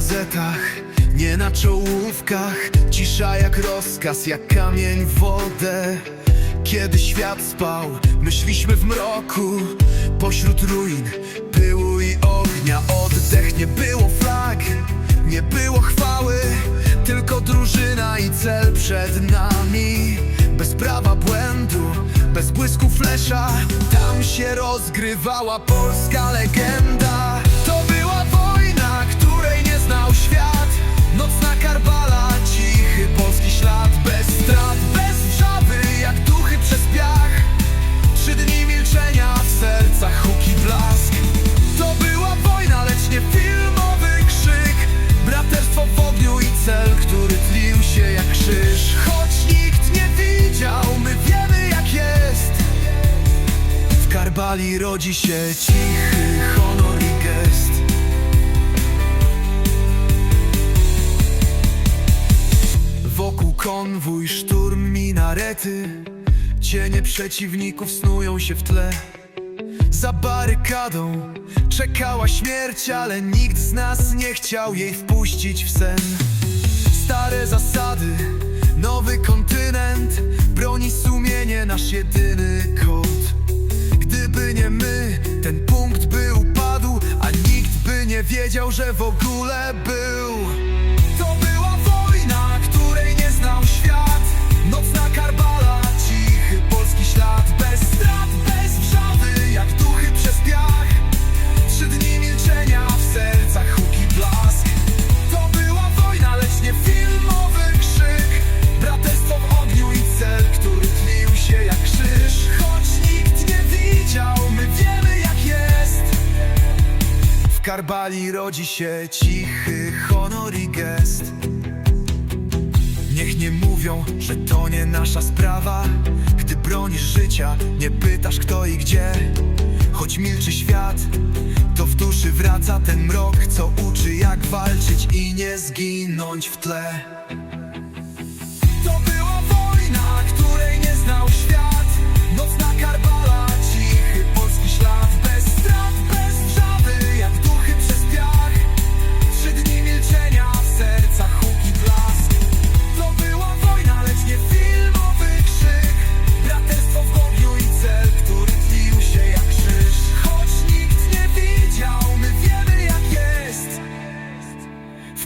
gazetach, nie na czołówkach. Cisza jak rozkaz, jak kamień w wodę. Kiedy świat spał, myśliśmy w mroku. Pośród ruin, pyłu i ognia Oddech, nie było flag, nie było chwały. Tylko drużyna i cel przed nami. Bez prawa błędu, bez błysku flesza. Tam się rozgrywała polska legenda W Karbali rodzi się cichy honor i gest. Wokół konwój, szturm, minarety. Cienie przeciwników snują się w tle. Za barykadą czekała śmierć Ale nikt z nas nie chciał jej wpuścić w sen. Stare zasady, nowy kontynent Broni sumienie nasz jedyny Nie my, ten punkt by upadł A nikt by nie wiedział, że w ogóle był Karbali rodzi się cichy honor i gest. Niech nie mówią, że to nie nasza sprawa. Gdy bronisz życia, nie pytasz kto i gdzie. Choć milczy świat, to w duszy wraca ten mrok Co uczy jak walczyć i nie zginąć w tle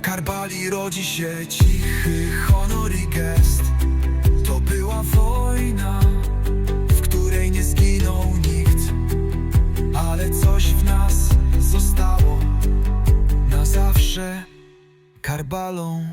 Karbali rodzi się cichy honor i gest. To była wojna, w której nie zginął nikt. Ale coś w nas zostało na zawsze Karbalą